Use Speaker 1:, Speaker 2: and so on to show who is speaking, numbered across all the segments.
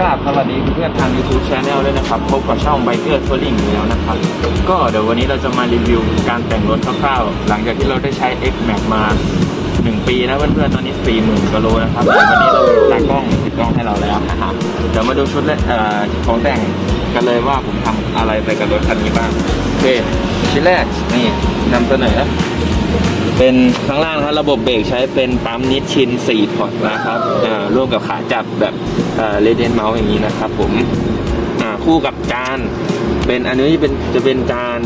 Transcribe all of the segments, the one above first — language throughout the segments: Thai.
Speaker 1: กราบสวัสดีเพื่อนๆทาง YouTube Channel ด้วยนะครับ พบกับช่อง Biker Touring อีกแล้วนะครับ ก็เดี๋ยววันนี้เราจะมารีวิวการแต่งรถคร่าวๆ หลังจากที่เราได้ใช้ X Max มา 1 ปีนะเพื่อนๆ ตอนนี้ 40,000กิโลนะครับวันนี้เราตากล้องติดกล้องให้เราแล้วนะครับเดี๋ยวมาดูชุดและของแต่งกันเลยว่าผมทำอะไรไปกับรถคันนี้บ้างโอเคชิ้นแรกนี่นำเสนอ เป็นข้างล่างนะครับระบบเบรกใช้เป็นปั๊มนิชชิน 4 พอร์ตนะครับอ่าร่วมกับขาจับแบบเลเดนเมาส์อย่างนี้นะครับผมอ่าคู่กับจานเป็นอันนี้เป็นจะเป็นจาน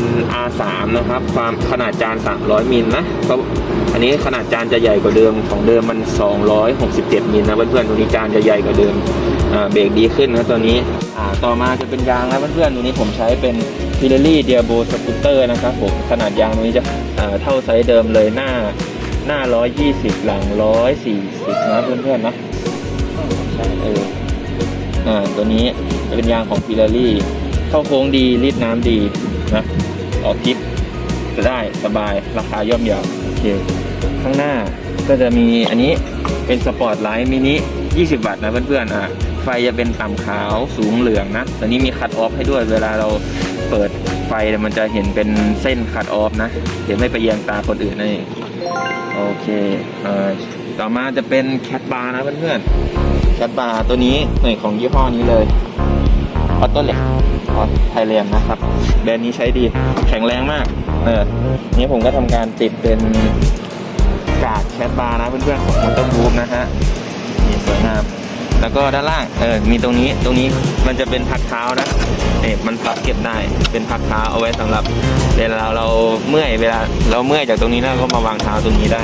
Speaker 1: R3 นะครับ ความขนาดจาน 300มิลนะอันนี้ขนาดจานจะใหญ่กว่าเดิมของเดิมมัน 267มิลนะเพื่อนๆตัวนี้จานจะใหญ่กว่าเดิม เบรกดีขึ้นนะตัวนี้ต่อมาจะเป็นยางนะเพื่อนๆตัวนี้ผมใช้เป็น p i r e l l i d i a b o Scooter นะครับผมขนาดยางตัวนี้จะเท่าไซส์เดิมเลยหน้าหน้า 120 หลัง 140 นะเพื่อนๆนะใช่เอออ่าตัวนี้เป็นยางของ p i r e l l i เข้าโค้งดีรีดน้ำดีนะออกทิปจะได้สบายราคาย่อมเยาโอเคข้างหน้าก็จะมีอันนี้เป็นสปอร์ตไลท์มินิ 20 วัตต์นะเพื่อนๆอะ ไฟจะเป็นต่ำขาวสูงเหลืองนะตัวนี้มีคัตออฟให้ด้วยเวลาเราเปิดไฟมันจะเห็นเป็นเส้นคัตออฟนะเดี๋ยวไม่ไปเอียงตาคนอื่นนั่นเองโอเคเออต่อมาจะเป็นแคทบาร์นะเพื่อนๆแคทบาร์ตัวนี้หน่วยของยี่ห้อนี้เลยออโต้เล็กออไทยแลนด์นะครับ แบรนด์นี้ใช้ดีแข็งแรงมาก เออนี่ผมก็ทำการติดเป็นกาดแคทบาร์นะเพื่อนๆของมอเตอร์บูฟนะฮะนี่สวยงาม แล้วก็ด้านล่างเออมีตรงนี้ตรงนี้มันจะเป็นพักเท้านะเนี่ยมันพับเก็บได้เป็นพักเท้าเอาไว้สำหรับเวลาเราเมื่อยเวลาเราเมื่อยจากตรงนี้แล้วก็มาวางเท้าตรงนี้ได้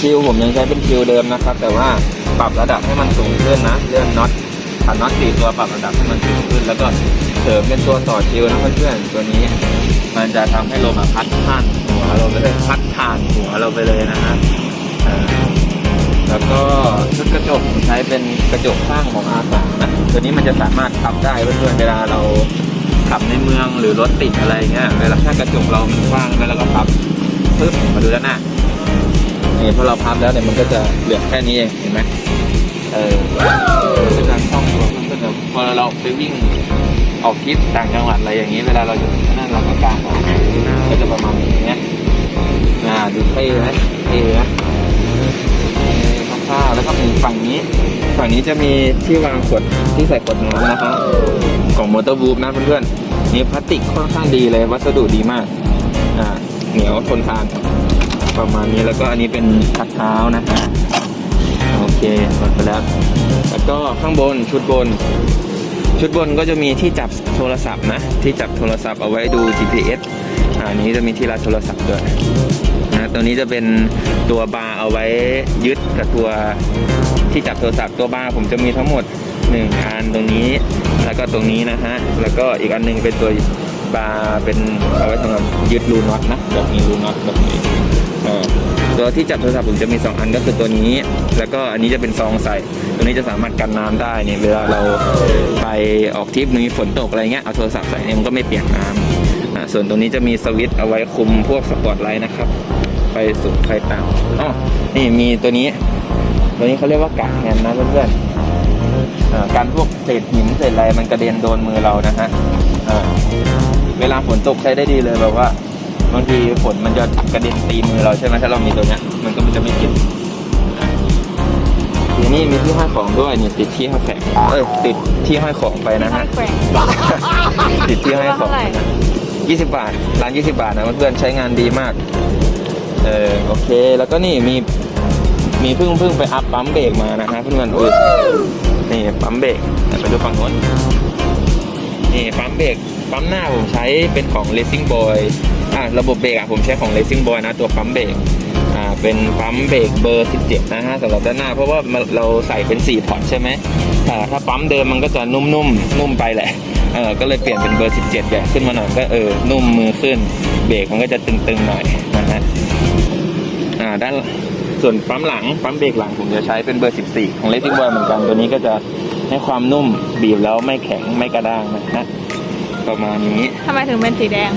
Speaker 1: คิวผมยังใช้เป็นคิวเดิมนะครับ แต่ว่าปรับระดับให้มันสูงขึ้นนะเลื่อนน็อตขันน็อตสี่ตัวปรับระดับให้มันสูงขึ้น แล้วก็เสริมเป็นตัวต่อคิวนะเพื่อนๆตัวนี้ มันจะทำให้ลมพัดผ่านหัวเราไปเลยพัดผ่านหัวเราไปเลยนะฮะ แล้วก็ชุดกระจกใช้เป็นกระจกข้างของ R3 นะตัวนี้มันจะสามารถพับได้เพื่อนๆเวลาเราขับในเมืองหรือรถติดอะไรเงี้ยเวลาถ้ากระจกเรามันว้างแล้วเราก็พับปึ๊บมาดูด้านหน้านี่พอเราพับแล้วเนี่ยมันก็จะเหลือแค่นี้เองเห็นไหมเออมันก็จะคล่องตัวมันก็จะพอเราไปวิ่งออกทริปต่างจังหวัดอะไรอย่างนี้ เวลาเราอยู่นั่นเราก็กางออกก็จะประมาณนี้นี้ยอ่าดูเท่ไหมเท่นะค ร่าวแล้วก็มีฝั่งนี้ ฝั่งนี้จะมีที่วางขวดที่ใส่ขวดน้ำนะครับของมอเตอร์บูฟนะเพื่อนๆนี่พลาสติกค่อนข้างดีเลยวัสดุดีมากอ่าเหนียวทนทานประมาณนี้แล้วก็อันนี้เป็นพักเท้านะฮะโอเคหมดไปแล้ว แล้วก็ข้างบนชุดบน ชุดบนก็จะมีที่จับโทรศัพท์นะ ที่จับโทรศัพท์เอาไว้ดู GPS อ่าอันนี้จะมีที่รัดโทรศัพท์ด้วย นะตัวนี้จะเป็นตัวบาร์เอาไว้ยึดกับตัวที่จับโทรศัพท์ตัวบาร์ผมจะมีทั้งหมด1อันตรงนี้ แล้วก็ตรงนี้นะฮะแล้วก็อีกอันหนึงเป็นตัวบาร์เป็นเอาไว้สำหรับยึดรูน็อตนะแบบนี้รูน็อตแบบนี้อ่ตัวที่จับโทรศัพท์ผมจะมี 2 อันก็คือตัวนี้ แล้วก็อันนี้จะเป็นซองใส่ ตัวนี้จะสามารถกันน้ำได้เนี่ยเวลาเราไปออกทริปมีฝนตกอะไรเงี้ยเอาโทรศัพท์ใส่เนี่ยมันก็ไม่เปียกน้ำส่วนตรงนี้จะมีสวิตช์เอาไว้คุมพวกสปอตไลท์นะครับ ไฟสูงไฟต่ำอ๋อนี่มีตัวนี้ ตัวนี้เขาเรียกว่ากากแฮนด์นะเพื่อนๆอ่าการพวกเศษหินเศษอะไรมันกระเด็นโดนมือเรานะฮะอ่าเวลาฝนตกใช้ได้ดีเลยแบบว่าบางทีฝนมันจะกระเด็นตีมือเราใช่ไหมถ้าเรามีตัวเนี้ยมันก็มันจะไม่กินทีนี้มีที่ห้อยของด้วยนี่ติดที่ห้อยแขนเอ้ยติดที่ห้อยของไปนะฮะ
Speaker 2: แกว่ง
Speaker 1: ติดที่ห้อยของ
Speaker 2: เท่าไหร่
Speaker 1: ยี่สิบบาทร้านยี่สิบาทนะเพื่อนๆใช้งานดีมาก เออโอเคแล้วก็นี่มีมีเพิ่งเพิ่งไปอัพปั๊มเบรกมานะฮะเพื่อนๆอุ้ยนี่ปั๊มเบรกไปดูฝั่งโน้นนี่ปั๊มเบรกปั๊มหน้าผมใช้เป็นของ Racing Boy อะระบบเบรกอะผมใช้ของ Racing Boy นะตัวปั๊มเบรกอ่าเป็นปั๊มเบรกเบอร์17นะฮะสำหรับด้านหน้า เพราะว่าเราใส่เป็น4พอร์ตใช่ไหมแต่ถ้าปั๊มเดิมมันก็จะนุ่มๆนุ่มไปแหละเออก็เลยเปลี่ยนเป็นเบอร์ 17แบบขึ้นมาหน่อยก็เออนุ่มมือขึ้น เบรกมันก็จะตึงๆหน่อย ด้านส่วนปั๊มหลังปั๊มเบรกหลังผมจะใช้เป็นเบอร์ 14 ของ Racing Boy เหมือนกันตัวนี้ก็จะให้ความนุ่มบีบแล้วไม่แข็งไม่กระด้างนะฮะประมาณนี้
Speaker 2: ทำไมถึงเป็นสีแดง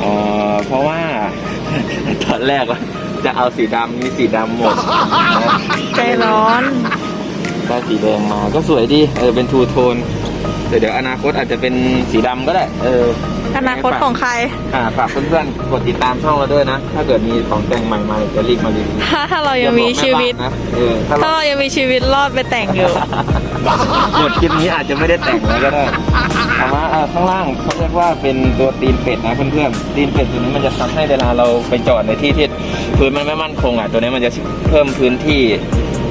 Speaker 1: เอ่อเพราะว่า ตอนแรกว่าจะเอาสีดำมีสีดำหมดนะ
Speaker 2: ใจร้อน
Speaker 1: ได้สีแดงมาก็สวยดีเออเป็นทูโทน แต่เดี๋ยวอนาคตอาจจะเป็นสีดำก็ได้ เออ
Speaker 2: อนาคตของใคร
Speaker 1: อ่าฝากเพื่อนๆกดติดตามช่องเราด้วยนะ ถ้าเกิดมีของแต่งใหม่มาจะรีบมารีวิว
Speaker 2: ถ้าถ้าเรายังมีชีวิต
Speaker 1: อย่าบอกแม่บ้านนะเออถ้า
Speaker 2: ถ้า
Speaker 1: เรา
Speaker 2: เรายังมีชีวิตรอดไปแต่งอยู่
Speaker 1: หมดคลิปนี้อาจจะไม่ได้แต่งแล้วก็ได้เอามาเอ่อข้างล่างเขาเรียกว่าเป็นตัวตีนเป็ดนะเพื่อนๆตีนเป็ดตัวนี้มันจะทำให้เวลาเราไปจอดในที่ที่พื้นมันไม่มั่นคงอะตัวนี้มันจะเพิ่มพื้นที่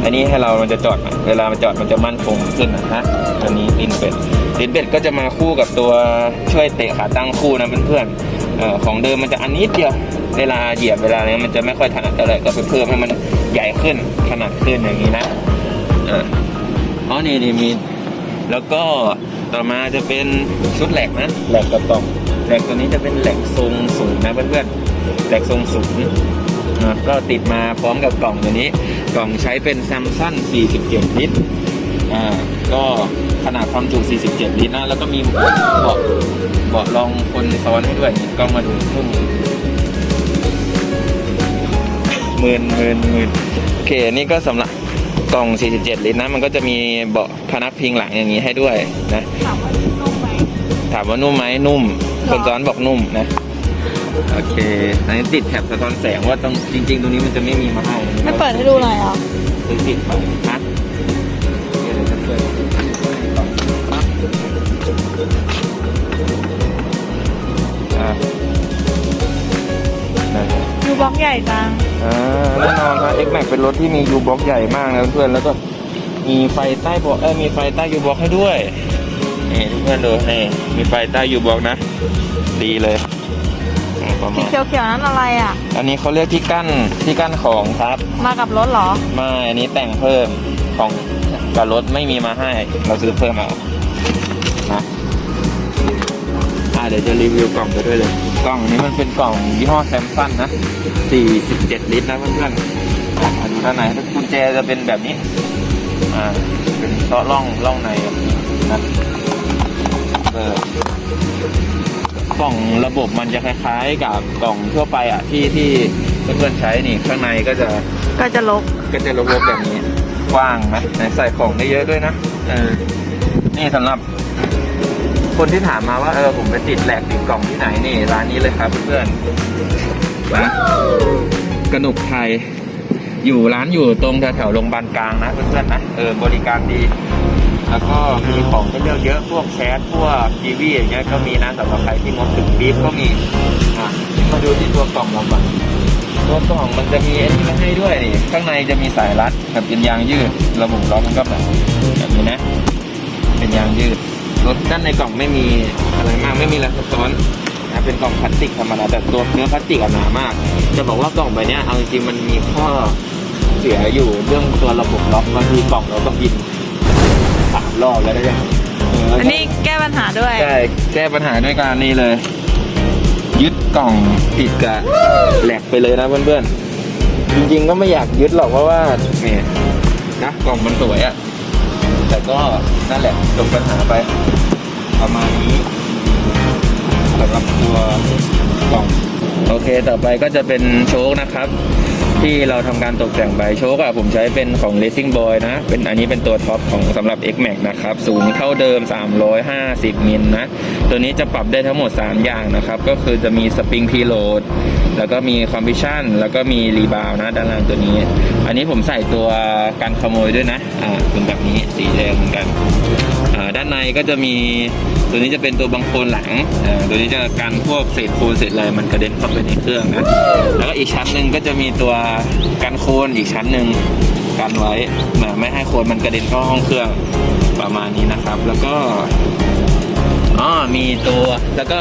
Speaker 1: อันนี้ให้เรามันจะจอดเวลามันจอดมันจะมั่นคงขึ้นนะฮะตัวนี้ตีนเป็ด ตีนเป็ดก็จะมาคู่กับตัวช่วยเตะขาตั้งคู่นะเพื่อนๆเอ่อของเดิมมันจะอันนิดเดียวเวลาเหยียบเวลาเนี้ยมันจะไม่ค่อยถนัดเท่าไหร่ก็ไปเพิ่มให้มันใหญ่ขึ้นขนาดขึ้นอย่างนี้นะเอออ๋อนี่นี่มี แล้วก็ต่อมาจะเป็นชุดแหลกนะแหลกกระป๋องแหลกตัวนี้จะเป็นแหลกทรงสูงนะเพื่อนๆแหลกทรงสูงอะก็ติดมาพร้อมกับกล่องตัวนี้ กล่องใช้เป็นซัมซัน47 ลิตรอ่าก็ ขนาดความจุ 47 ลิตรนะ แล้วก็มีเบาะเบาะรองคนซ้อนให้ด้วยนี่กล้องมาดูทุ่มหมื่นหมื่นหมื่นโอเค นี่ก็สำหรับกล่อง 47 ลิตรนะ มันก็จะมีเบาะพนักพิงหลังอย่างนี้ให้ด้วยนะ ถามว่านุ่มไหมนุ่ม คนซ้อนบอกนุ่มนะ โอเค อันนี้ติดแถบสะท้อนแสงว่าตรงจริง ๆ ตรงนี้มันจะไม่มีมาให้
Speaker 2: ไม่เปิดให้ดูหน่อยเหรอ
Speaker 1: ซื้อติดไป อะได้ครับ
Speaker 2: ดูบล็อกใหญ่จัง
Speaker 1: อ่าแน่นอนครับ X Max เป็นรถที่มี U box ใหญ่มากนะเพื่อนๆแล้วก็มีไฟใต้เบาะเออมีไฟใต้ U box ให้ด้วยนี่ทุกเพื่อนดูนี่มีไฟใต้ U box นะ ดีเลยอ่าประ
Speaker 2: สี
Speaker 1: มาณ
Speaker 2: เขียวๆนั้นอะไรอะ
Speaker 1: อันนี้เขาเรียกที่กั้นที่กั้นของครับ
Speaker 2: มากับรถเหรอ
Speaker 1: ไม่อันนี้แต่งเพิ่มของกับรถไม่มีมาให้ เราซื้อเพิ่มเอานะอ่าเดี๋ยวจะรีวิวกล่องไปด้วยเลย กล่องนี้มันเป็นกล่องยี่ห้อแซมซันนะ 47 ลิตรนะเพื่อนๆอะมาดูด้านในกุญแจจะเป็นแบบนี้ อ่า เป็นเซาะร่องร่องในแบบนี้นะเออกล่องระบบมันจะคล้ายๆ กับกล่องทั่วไปอะที่ที่เพื่อนๆใช้นี่ข้างในก็จะ
Speaker 2: ก็จะลก
Speaker 1: ก็จะลบๆแบบนี้กว้างนะไหนใส่ของได้เยอะด้วยนะเออนี่สำหรับ คนที่ถามมาว่าเออผมไปติดแหลกติดกล่องที่ไหนนี่ร้านนี้เลยครับเพื่อนๆนะกระหนุกไทย อยู่ร้านอยู่ตรงแถวๆโรงพยาบาลกลางนะเพื่อนๆนะเออบริการดี แล้วก็มีของให้เลือกเยอะพวกแชทพวกทีวีอย่างเงี้ยก็มีนะสำหรับใครที่งดถึงบีฟก็มีอะมาดูที่ตัวกล่องเราบ้างตัวกล่องมันจะมีอันนี้มาให้ด้วยนี่ข้างในจะมีสายรัดกับเป็นยางยืด ระบบล็อกมันก็แบบแบบนี้นะ เป็นยางยืด รถด้านในกล่องไม่มีอะไรมากไม่มีอะไรซับซ้อนนะเป็นกล่องพลาสติกธรรมดาแต่ตัวเนื้อพลาสติกอะหนามาก จะบอกว่ากล่องใบเนี้ยเอาจริงๆมันมีข้อเสียอยู่เรื่องตัวระบบล็อกบางทีกล่องเราต้องบินสามรอบแล้วได้ยังเแล้วก็
Speaker 2: อันนี้แก้ปัญหาด้วย
Speaker 1: ใช่แก้ปัญหาด้วยการนี่เลย ยึดกล่องติดกับแหลกไปเลยนะเพื่อนๆจริงๆก็ไม่อยากยึดหรอกเพราะว่าเนี่ยนะกล่องมันสวยอะแต่ ก็นั่นแหละจบปัญหาไป ประมาณนี้สำหรับตัวกล่อง โอเค ต่อไปก็จะเป็นโชคนะครับ ที่เราทำการตกแต่งไปโชคอะผมใช้เป็นของ Racing Boy นะ เป็นอันนี้เป็นตัวท็อปของสำหรับ X Max นะครับ สูงเท่าเดิม 350มิลนะ ตัวนี้จะปรับได้ทั้งหมด 3 อย่างนะครับ ก็คือจะมีสปริงพีโ a ดแล้วก็มีคอมพิชชั่นแล้วก็มีรีบาวนะด้านล่างตัวนี้ อันนี้ผมใส่ตัวกันขโมยด้วยนะอ่าเป็นแบบนี้สีแดงเหมือนกันอ่าด้านในก็จะมี ตัวนี้จะเป็นตัวบังโคลนหลังอ่าตัวนี้จะกันพวกเศษโคลนเศษอะไรมันกระเด็นเข้าไปในเครื่องนะแล้วก็อีกชั้นหนึ่งก็จะมีตัวกันโคลนอีกชั้นหนึ่งกันไว้ไม่ให้โคลนมันกระเด็นเข้าห้องเครื่องประมาณนี้นะครับ แล้วก็อ๋อมีตัวแล้วก็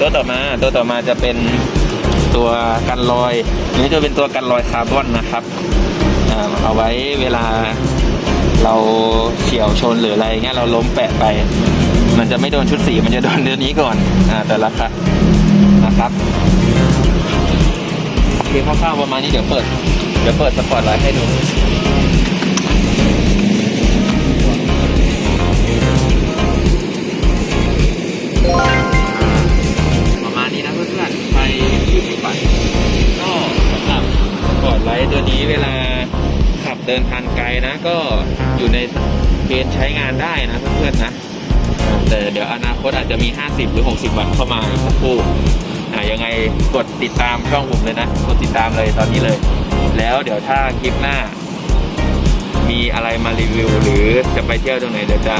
Speaker 1: ตัวต่อมาตัวต่อมาจะเป็นตัวกันรอยนนี้จะเป็นตัวกันรอยคาร์บอนนะครับอ่าเอาไว้เวลาเราเฉียวชนหรืออะไรเงี้ยเราล้มแปะไป มันจะไม่โดนชุดสีมันจะโดนเดือนนี้ก่อนอ่าแต่ละครับนะครับโอเคคร่าวๆประมาณนี้เดี๋ยวเปิด เดี๋ยวเปิดสปอร์ตไลท์ให้ดูประมาณนี้นะเพื่อนๆไปที่สิบบาทก็สำหรับสปอร์ตไลท์ตัวนี้เวลาขับเดินทางไกลนะ ก็อยู่ในเกณฑ์ใช้งานได้นะเพื่อนๆนะ แต่เดี๋ยวอนาคตอาจจะมี 50 หรือ 60 วันเข้ามาอีกสักครู่อ่ายังไงกดติดตามช่องผมเลยนะ กดติดตามเลยตอนนี้เลย แล้วเดี๋ยวถ้าคลิปหน้า มีอะไรมารีวิว หรือจะไปเที่ยวตรงไหนเดี๋ยวจะ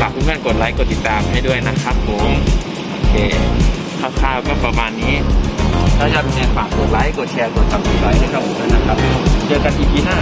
Speaker 1: ฝากเพื่อนๆกดไลค์กดติดตามให้ด้วยนะครับผมโอเคคร่าวๆก็ประมาณนี้ ถ้าชอบยังไงฝากกดไลค์กดแชร์กดซับสไครต์ให้ช่องผมด้วยนะครับ เจอกันอีพีหน้า